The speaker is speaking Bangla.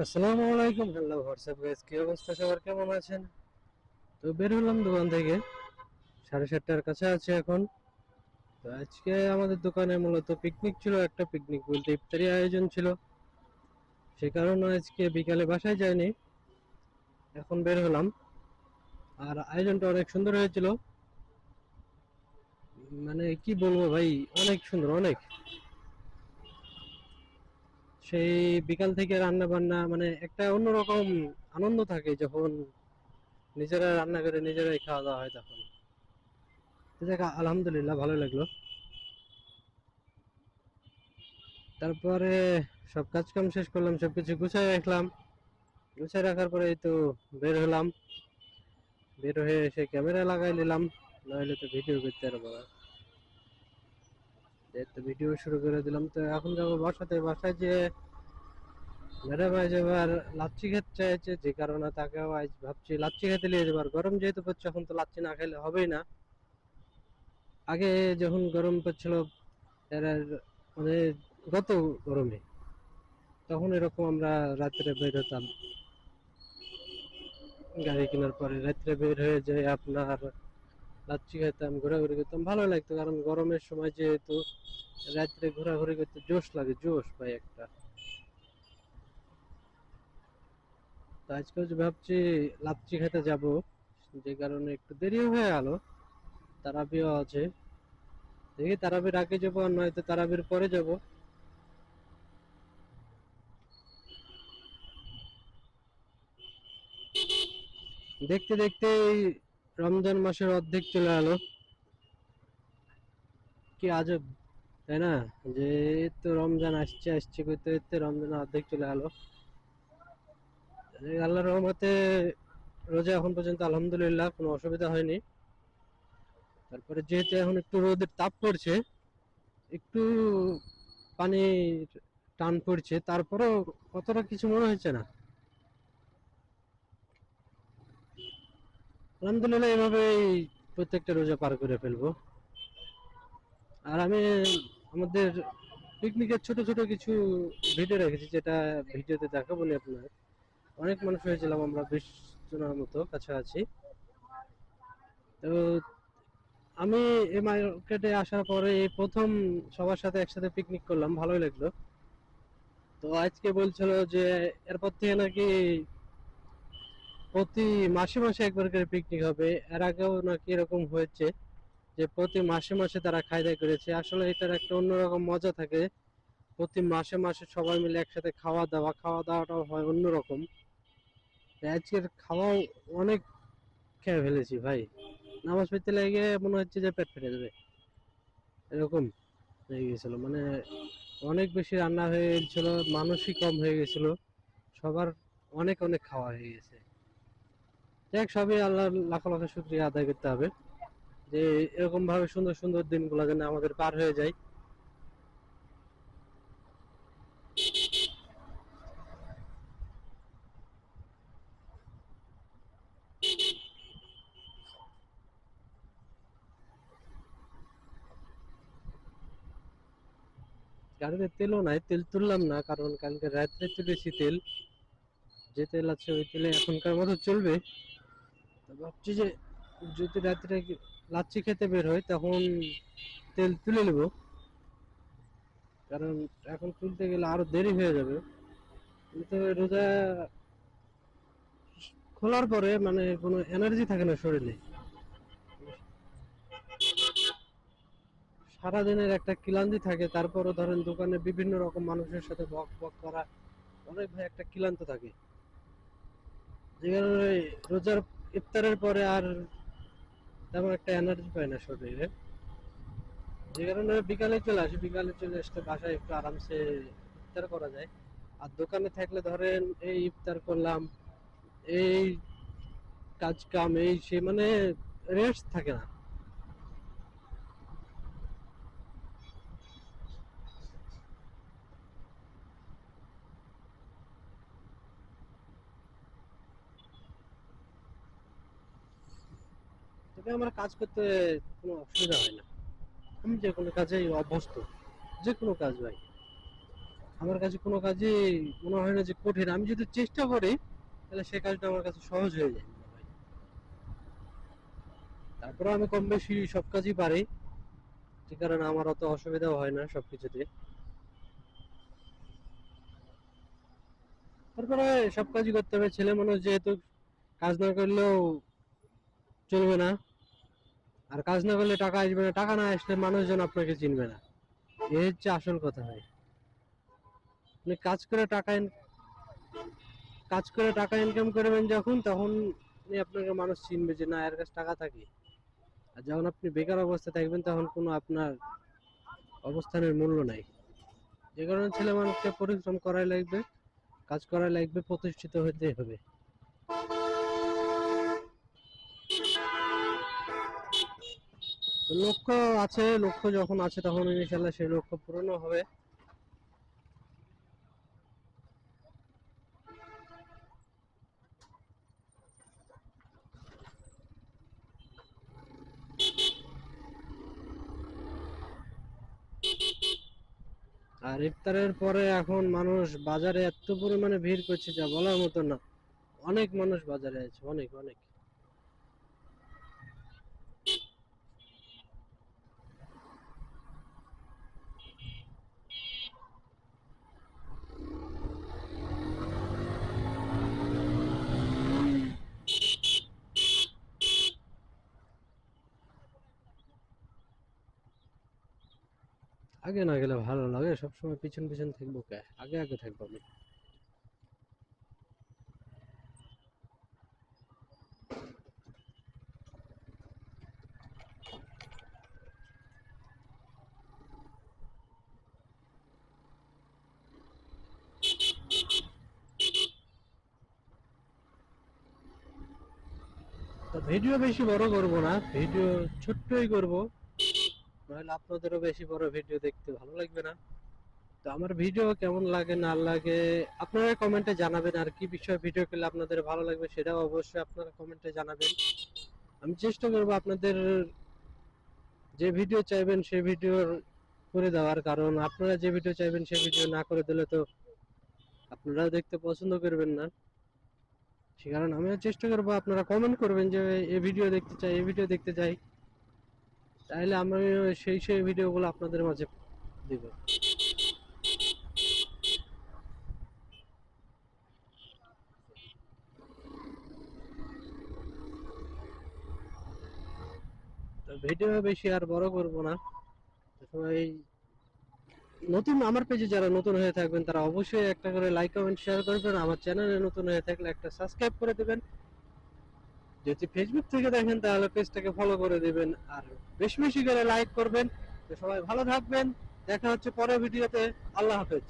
আসসালামু আলাইকুম। হ্যালো, হোয়াটসঅ্যাপ গাইস, কি অবস্থা? সবার কেমন আছেন? তো বের হলাম দোকান থেকে। সাড়ে সাতটার কাছে আছে এখন। তো আজকে আমাদের দোকানে মূলত পিকনিক ছিল, একটা পিকনিক বলতে ইফতারি আয়োজন ছিল। সে কারণে আজকে বিকালে বাসায় যায়নি এখন বের হলাম। আর আয়োজনটা অনেক সুন্দর হয়েছিল। মানে কি বলব ভাই, অনেক সুন্দর, অনেক। সেই বিকাল থেকে রান্না বান্না মানে একটা অন্যরকম আনন্দ থাকে যখন নিজেরা রান্না করে নিজেরাই খাওয়া দাওয়া হয় তখন। তো আলহামদুলিল্লাহ, ভালো লাগল। তারপরে সব কাজ কাম শেষ করলাম, সবকিছু গুছাই রাখলাম। গুছাই রাখার পরে তো বের হলাম। বের হয়ে এসে ক্যামেরা লাগাই নিলাম নইলে তো ভিডিও করতে পারব না। তো ভিডিও শুরু করে দিলাম। তো এখন যাব বাসাতে। বাসায় যে ম্যাডাম আজ এবার লাচ্ছি খেতে চাইছে, যে কারণে তাকেও আজ ভাবছি লাচ্ছি খেতে নিয়ে যাবার গরম যেহেতু পড়ছে, এখন তো লাচ্ছি না খেলে হবেই না। আগে যখন গরম পড়ছিল মানে গত গরমে, তখন এরকম আমরা রাত্রে বের হতাম। গাড়ি কেনার পরে রাত্রে বের হয়ে যায় আপনার লাচ্ছি খেতাম ঘোরাঘুরি করতাম, ভালো লাগতো। কারণ গরমের সময় যেহেতু রাত্রে ঘোরাঘুরি করতে জোশ লাগে, জোশ ভাই একটা। আজকে ভাবছি যাব, যে কারণে একটু হয়ে গেল। তারাবিও আছে। দেখি তারাবির আগে যাব আর নয়তো তারাবির পরে যাব। দেখতে দেখতে রমজান মাসের অর্ধেক চলে গেলো কি আজব, তাই না? যে তো রমজান আসছে আসছে করতে করতে রমজান অর্ধেক চলে গেলো এই আল্লাহর রহমতে রোজা এখন পর্যন্ত আলহামদুলিল্লাহ, কোনো অসুবিধা হয়নি। তারপরে যেহেতু এখন একটু রোদের তাপ পড়ছে, একটু পানির টান পড়ছে, তারপরেও কতটা কিছু মনে হচ্ছে না। আলহামদুলিল্লাহ, এভাবেই প্রত্যেকটা রোজা পার করে ফেলব। আর আমি, আমাদের পিকনিকের ছোট ছোট কিছু ভিডিও রেখেছি, যেটা ভিডিওতে দেখাবো না আপনার। অনেক মানুষ হয়েছিলাম আমরা, বিশ জনের মতো কাছাকাছি। তো আমি এই মার্কেটে আসার পরে এই প্রথম সবার সাথে একসাথে পিকনিক করলাম, ভালোই লাগল। তো আজকে বলছিল যে, এরপর থেকে নাকি প্রতি মাসে মাসে একবার করে পিকনিক হবে। এর আগেও নাকি এরকম হয়েছে যে প্রতি মাসে মাসে তারা খাই দাই করেছে। আসলে এটার একটা অন্যরকম মজা থাকে। প্রতি মাসে মাসে সবাই মিলে একসাথে খাওয়া দাওয়া, খাওয়া দাওয়াটাও হয় অন্যরকম। আজকের খাওয়াও অনেক খেয়ে ফেলেছি ভাই। নামাজ পেতে লেগে মনে হচ্ছে যে পেট ফেটে যাবে। এরকম হয়ে গেছিল। মানে অনেক বেশি রান্না হয়ে গেছিল, মানুষই কম হয়ে গেছিল। সবার অনেক অনেক খাওয়া হয়ে গেছে। দেখ সবই আল্লাহ লাখ লাখ শুক্রিয়া আদায় করতে হবে যে এরকম ভাবে সুন্দর সুন্দর দিনগুলো যেন আমাদের পার হয়ে যায়। গাড়িতে তেলও নাই, তেল তুললাম না, কারণ কালকে রাত্রে তুলেছি তেল। যে তেল আছে ওই তেলে এখনকার মতো চলবে। ভাবছি যে যদি রাত্রে লাচ্ছি খেতে বের হয় তখন তেল তুলে নেব। কারণ এখন তুলতে গেলে আরও দেরি হয়ে যাবে। রোজা খোলার পরে মানে কোনো এনার্জি থাকে না শরীরে। সারাদিনের একটা ক্লান্তি থাকে, তারপরও ধরেন দোকানে বিভিন্ন রকম মানুষের সাথে বক বক করা, অনেক ভাই একটা ক্লান্ত থাকে। যে কারণে রোজার ইফতারের পরে আর তেমন একটা এনার্জি পায় না শরীরে। যে কারণে বিকালে চলে আসি, বিকালে চলে আসতে বাসায় একটু আরামসে ইফতার করা যায়। আর দোকানে থাকলে ধরেন এই ইফতার করলাম, এই কাজ কাম এই সে মানে রেস্ট থাকে না। তবে আমার কাজ করতে কোনো অসুবিধা হয় না। আমি যে কোনো কাজেই অভ্যস্ত, যে কোনো কাজ ভাই। আমার কাছে কোনো কাজই মনে হয় না যে কঠিন। আমি যদি চেষ্টা করি, তাহলে সে কাজটা আমার কাছে সহজ হয়ে যায়। ভাই তারপরে আমি কম বেশি সব কাজই পারি। যে কারণে আমার অত অসুবিধাও হয় না সব কিছুতে। তারপরে সব কাজই করতে হবে। ছেলে মানুষ যেহেতু কাজ না করলেও চলবে না। আর কাজ না করলে টাকা আসবে না। টাকা না আসলে মানুষজন আপনাকে চিনবে না। এই হচ্ছে আসল কথা ভাই। আপনি কাজ করে টাকা কাজ করে টাকা ইনকাম করবেন যখন, তখন আপনাকে মানুষ চিনবে যে না, এর কাছে টাকা থাকে। আর যখন আপনি বেকার অবস্থায় থাকবেন, তখন কোনো আপনার অবস্থানের মূল্য নাই। যে কারণে ছেলে মানুষকে পরিশ্রম করাই লাগবে, কাজ করাই লাগবে, প্রতিষ্ঠিত হতে হবে। লক্ষ্য আছে, লক্ষ্য যখন আছে তখন ইনশাল্লাহ সেই লক্ষ্য পূরণও হবে। আর ইফতারের পরে এখন মানুষ বাজারে এত পরিমাণে ভিড় করছে যা বলার মতো না। অনেক মানুষ বাজারে আছে, অনেক অনেক। আগে না গেলে ভালো লাগে, সবসময় পিছন পিছন থাকব কে? আগে আগে থাকব আমি। ভিডিও বেশি বড় করব না ভিডিও ছোট্টই করব। নাহলে আপনাদেরও বেশি বড় ভিডিও দেখতে ভালো লাগবে না। তো আমার ভিডিও কেমন লাগে, না লাগে, আপনারা কমেন্টে জানাবেন আর কি বিষয়ে ভিডিও করলে আপনাদের ভালো লাগবে সেটাও অবশ্যই আপনারা কমেন্টে জানাবেন। আমি চেষ্টা করব আপনাদের যে ভিডিও চাইবেন সেই ভিডিও করে দেওয়ার কারণ, আপনারা যে ভিডিও চাইবেন সেই ভিডিও না করে দিলে তো আপনারাও দেখতে পছন্দ করবেন না। সে কারণে আমিও চেষ্টা করব আপনারা কমেন্ট করবেন যে এই ভিডিও দেখতে চাই এই ভিডিও দেখতে চাই। তাহলে আমি সেই সেই ভিডিওগুলো আপনাদের মাঝে দিব। ভিডিও বেশি আর বড় করব না। সবাই নতুন আমার পেজে যারা নতুন হয়ে থাকবেন, তারা অবশ্যই একটা করে লাইক কমেন্ট শেয়ার করবেন। আমার চ্যানেলে নতুন হয়ে থাকলে একটা সাবস্ক্রাইব করে দেবেন। যদি ফেসবুক থেকে দেখেন, তাহলে পেজটাকে ফলো করে দেবেন আর বেশি বেশি করে লাইক করবেন। তো সবাই ভালো থাকবেন। দেখা হচ্ছে পরের ভিডিওতে। আল্লাহ হাফেজ।